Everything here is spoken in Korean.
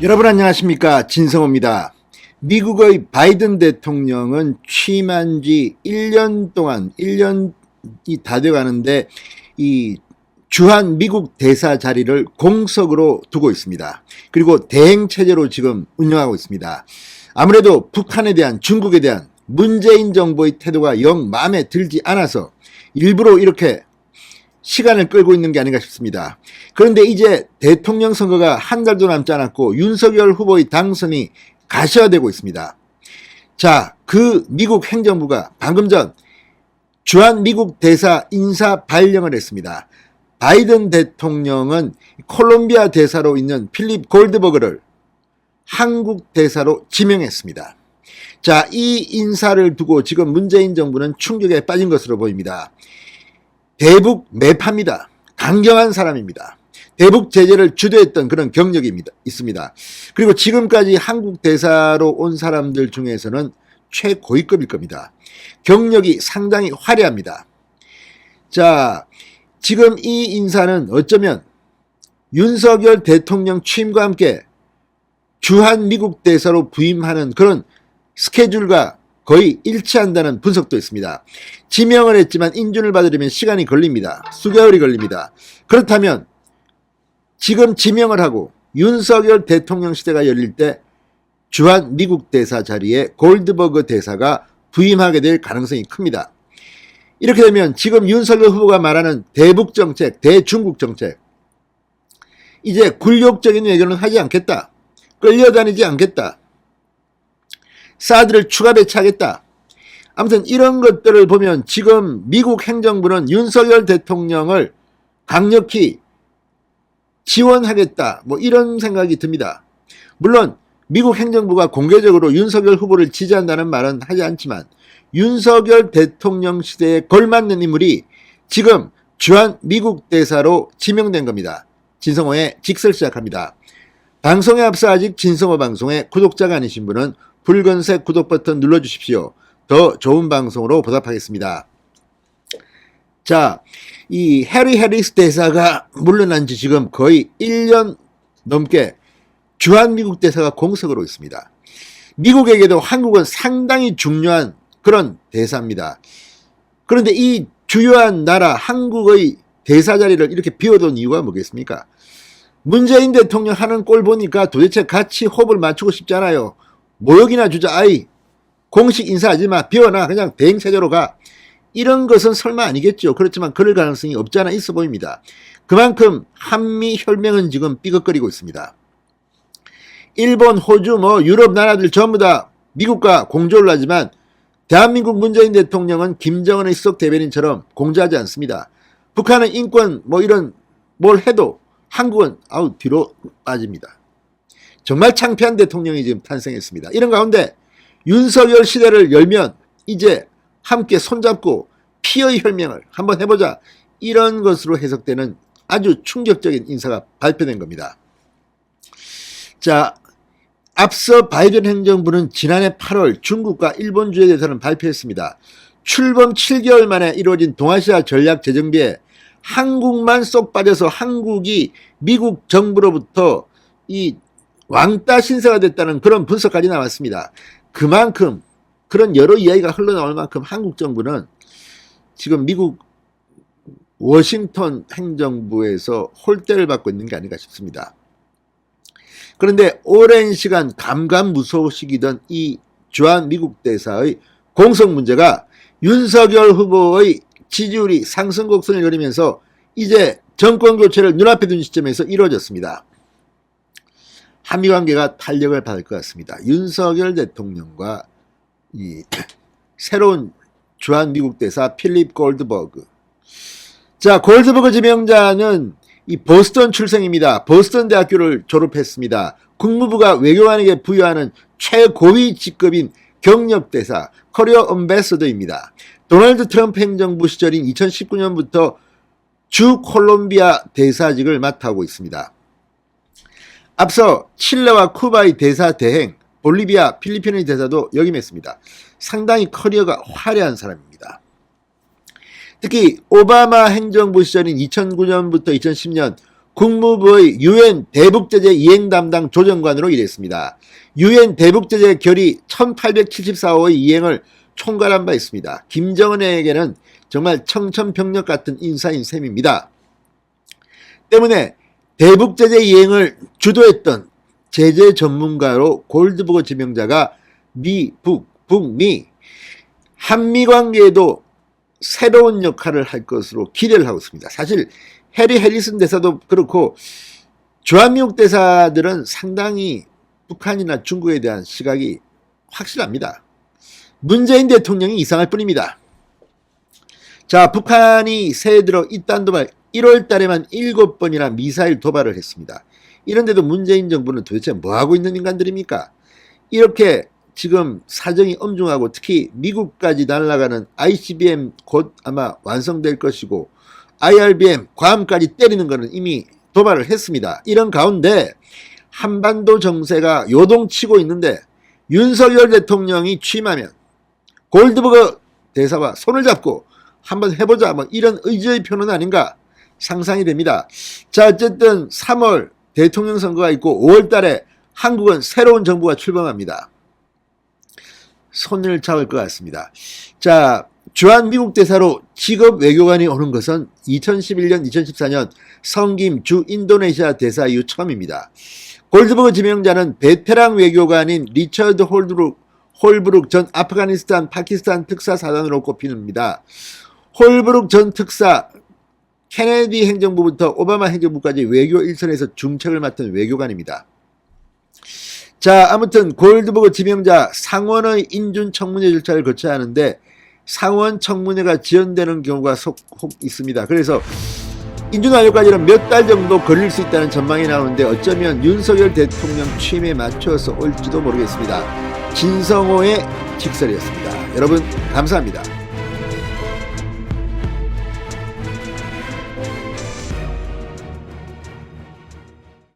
여러분 안녕하십니까 진성호입니다. 미국의 바이든 대통령은 취임한 지 1년 동안 1년이 다 돼가는데 이 주한 미국 대사 자리를 공석으로 두고 있습니다. 그리고 대행 체제로 지금 운영하고 있습니다. 아무래도 북한에 대한 중국에 대한 문재인 정부의 태도가 영 마음에 들지 않아서 일부러 이렇게 시간을 끌고 있는 게 아닌가 싶습니다. 그런데 이제 대통령 선거가 한 달도 남지 않았고 윤석열 후보의 당선이 가셔야되고 있습니다. 자, 그 미국 행정부가 방금 전 주한 미국 대사 인사 발령을 했습니다. 바이든 대통령은 콜롬비아 대사로 있는 필립 골드버그를 한국 대사로 지명했습니다. 자, 이 인사를 두고 지금 문재인 정부는 충격에 빠진 것으로 보입니다. 대북 매파입니다. 강경한 사람입니다. 대북 제재를 주도했던 그런 경력이 있습니다. 그리고 지금까지 한국 대사로 온 사람들 중에서는 최고위급일 겁니다. 경력이 상당히 화려합니다. 자, 지금 이 인사는 어쩌면 윤석열 대통령 취임과 함께 주한 미국 대사로 부임하는 그런 스케줄과 거의 일치한다는 분석도 있습니다. 지명을 했지만 인준을 받으려면 시간이 걸립니다. 수개월이 걸립니다. 그렇다면 지금 지명을 하고 윤석열 대통령 시대가 열릴 때 주한 미국 대사 자리에 골드버그 대사가 부임하게 될 가능성이 큽니다. 이렇게 되면 지금 윤석열 후보가 말하는 대북 정책, 대중국 정책, 이제 굴욕적인 외교는 하지 않겠다. 끌려다니지 않겠다. 사드를 추가 배치하겠다. 아무튼 이런 것들을 보면 지금 미국 행정부는 윤석열 대통령을 강력히 지원하겠다. 뭐 이런 생각이 듭니다. 물론 미국 행정부가 공개적으로 윤석열 후보를 지지한다는 말은 하지 않지만 윤석열 대통령 시대에 걸맞는 인물이 지금 주한 미국 대사로 지명된 겁니다. 진성호의 직설 시작합니다. 방송에 앞서 아직 진성호 방송의 구독자가 아니신 분은 붉은색 구독 버튼 눌러주십시오. 더 좋은 방송으로 보답하겠습니다. 자, 이 해리 해리스 대사가 물러난 지 지금 거의 1년 넘게 주한미국 대사가 공석으로 있습니다. 미국에게도 한국은 상당히 중요한 그런 대사입니다. 그런데 이 주요한 나라 한국의 대사 자리를 이렇게 비워둔 이유가 뭐겠습니까? 문재인 대통령 하는 꼴 보니까 도대체 같이 호흡을 맞추고 싶잖아요. 모욕이나 주자 아이 공식 인사하지 마 비워놔 그냥 대행체제로 가 이런 것은 설마 아니겠죠. 그렇지만 그럴 가능성이 없지 않아 있어 보입니다. 그만큼 한미 혈맹은 지금 삐걱거리고 있습니다. 일본, 호주, 뭐 유럽 나라들 전부 다 미국과 공조를 하지만 대한민국 문재인 대통령은 김정은의 수석 대변인처럼 공조하지 않습니다. 북한은 인권 뭐 이런 뭘 해도 한국은 아우 뒤로 빠집니다. 정말 창피한 대통령이 지금 탄생했습니다. 이런 가운데 윤석열 시대를 열면 이제 함께 손잡고 피의 혈맹을 한번 해보자 이런 것으로 해석되는 아주 충격적인 인사가 발표된 겁니다. 자, 앞서 바이든 행정부는 지난해 8월 중국과 일본 주에 대해서는 발표했습니다. 출범 7개월 만에 이루어진 동아시아 전략 재정비에 한국만 쏙 빠져서 한국이 미국 정부로부터 이 왕따 신세가 됐다는 그런 분석까지 나왔습니다. 그만큼 그런 여러 이야기가 흘러나올 만큼 한국 정부는 지금 미국 워싱턴 행정부에서 홀대를 받고 있는 게 아닌가 싶습니다. 그런데 오랜 시간 감감무소식이던 이 주한 미국 대사의 공석 문제가 윤석열 후보의 지지율이 상승 곡선을 그리면서 이제 정권 교체를 눈앞에 둔 시점에서 이루어졌습니다. 한미 관계가 탄력을 받을 것 같습니다. 윤석열 대통령과 이 새로운 주한 미국 대사 필립 골드버그. 자, 골드버그 지명자는 이 보스턴 출생입니다. 보스턴 대학교를 졸업했습니다. 국무부가 외교관에게 부여하는 최고위 직급인 경력대사, 커리어 엄베서더입니다. 도널드 트럼프 행정부 시절인 2019년부터 주 콜롬비아 대사직을 맡아오고 있습니다. 앞서 칠레와 쿠바의 대사 대행, 볼리비아, 필리핀의 대사도 역임했습니다. 상당히 커리어가 화려한 사람입니다. 특히 오바마 행정부 시절인 2009년부터 2010년 국무부의 유엔 대북제재 이행 담당 조정관으로 일했습니다. 유엔 대북제재 결의 1874호의 이행을 총괄한 바 있습니다. 김정은에게는 정말 청천벽력 같은 인사인 셈입니다. 때문에 대북제재 이행을 주도했던 제재 전문가로 골드버거 지명자가 미, 북, 북미, 한미 관계에도 새로운 역할을 할 것으로 기대를 하고 있습니다. 사실 해리 해리슨 대사도 그렇고 주한미국 대사들은 상당히 북한이나 중국에 대한 시각이 확실합니다. 문재인 대통령이 이상할 뿐입니다. 자, 북한이 새해 들어 이딴 도발 1월 달에만 7번이나 미사일 도발을 했습니다. 이런데도 문재인 정부는 도대체 뭐하고 있는 인간들입니까? 이렇게 지금 사정이 엄중하고 특히 미국까지 날아가는 ICBM 곧 아마 완성될 것이고 IRBM 괌까지 때리는 것은 이미 도발을 했습니다. 이런 가운데 한반도 정세가 요동치고 있는데 윤석열 대통령이 취임하면 골드버거 대사와 손을 잡고 한번 해보자 뭐 이런 의지의 표는 아닌가 상상이 됩니다. 자 어쨌든 3월 대통령 선거가 있고 5월 달에 한국은 새로운 정부가 출범합니다. 손을 잡을 것 같습니다. 자, 주한 미국 대사로 직업 외교관이 오는 것은 2011년, 2014년 성김 주 인도네시아 대사 이후 처음입니다. 골드버그 지명자는 베테랑 외교관인 리처드 홀브룩, 홀브룩 전 아프가니스탄 파키스탄 특사 사단으로 꼽힙니다. 홀브룩 전 특사 케네디 행정부부터 오바마 행정부까지 외교 일선에서 중책을 맡은 외교관입니다. 자, 아무튼 골드버그 지명자 상원의 인준 청문회 절차를 거쳐야 하는데 상원 청문회가 지연되는 경우가 속, 혹 있습니다. 그래서 인준 완료까지는 몇 달 정도 걸릴 수 있다는 전망이 나오는데 어쩌면 윤석열 대통령 취임에 맞춰서 올지도 모르겠습니다. 진성호의 직설이었습니다. 여러분 감사합니다.